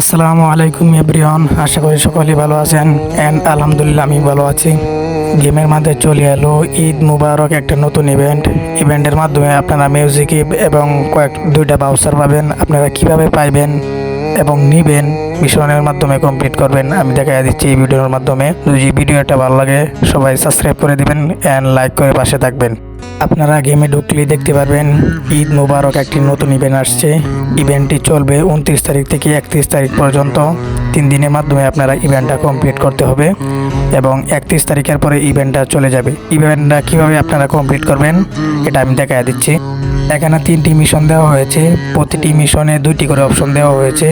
আসসালামু আলাইকুম এভরিওয়ান, আশা করি সকলেই ভালো আছেন। অ্যান্ড আলহামদুলিল্লাহ, আমি ভালো আছি। গেমের মাঝে চলে এলো ঈদ মুবারক একটা নতুন ইভেন্ট ইভেন্টের মাধ্যমে আপনারা মিউজিক এবং কয়েক, দুইটা বাউচার পাবেন। আপনারা কীভাবে পাইবেন এবং নিবেন মিশনের মাধ্যমে কমপ্লিট করবেন, আমি দেখা দিচ্ছি এই ভিডিওর মাধ্যমে। যদি ভিডিওটা ভালো লাগে, সবাই সাবস্ক্রাইব করে দিবেন অ্যান্ড লাইক করে পাশে থাকবেন। আপনারা গেমে ঢুকলেই দেখতে পারবেন, ঈদ মুবারক একটি নতুন ইভেন্ট আসছে। ইভেন্টটি চলবে উনত্রিশ তারিখ থেকে একত্রিশ তারিখ পর্যন্ত। তিন দিনের মাধ্যমে আপনারা ইভেন্টটা কমপ্লিট করতে হবে এবং একত্রিশ তারিখের পরে ইভেন্টটা চলে যাবে। ইভেন্টটা কীভাবে আপনারা কমপ্লিট করবেন, এটা আমি দেখা দিচ্ছি। এখানে তিনটি মিশন দেওয়া হয়েছে। প্রতিটি মিশনে দুইটি করে অপশন দেওয়া হয়েছে।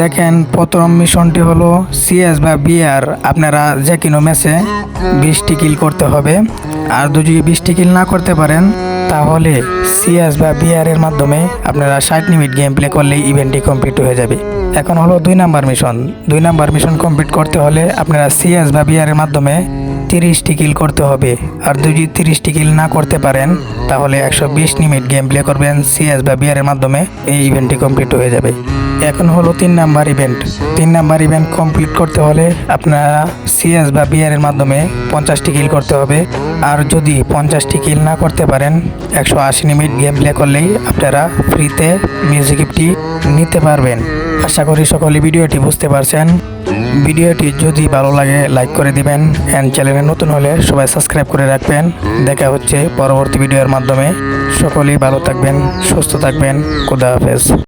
দেখেন, প্রথম মিশনটি হলো সিএস বা বিআর আপনারা যে কোনো ম্যাচে বিশটি কিল করতে হবে। আর যদি বিশটি কিল না করতে পারেন, তাহলে সিএস বা বিআর এর মাধ্যমে আপনারা ষাট মিনিট গেম প্লে করলে ইভেন্টটি কমপ্লিট হয়ে যাবে। এখন হলো দুই নাম্বার মিশন দুই নাম্বার মিশন কমপ্লিট করতে হলে আপনারা সিএস বা বিআর এর মাধ্যমে তিরিশটি কিল করতে হবে। আর যদি তিরিশটি কিল না করতে পারেন, তাহলে একশো বিশ মিনিট গেম প্লে করবেন সিএস বা বিআর এর মাধ্যমে। এই ইভেন্টটি কমপ্লিট হয়ে যাবে। এখন হলো তিন নাম্বার ইভেন্ট তিন নাম্বার ইভেন্ট কমপ্লিট করতে হলে আপনারা সিএস বা বিআর এর মাধ্যমে পঞ্চাশটি কিল করতে হবে। আর যদি পঞ্চাশটি কিল না করতে পারেন, একশো আশি মিনিট গেম প্লে করলেই আপনারা ফ্রিতে মিউজিক গিফটটি নিতে পারবেন। আশা করি সকলে ভিডিওটি বুঝতে পারছেন। ভিডিওটি যদি ভালো লাগে, লাইক করে দিবেন অ্যান্ড চ্যানেলে নতুন হলে সবাই সাবস্ক্রাইব করে রাখবেন। দেখা হচ্ছে পরবর্তী ভিডিওর মাধ্যমে। সকলেই ভালো থাকবেন, সুস্থ থাকবেন। খুদা হাফেজ।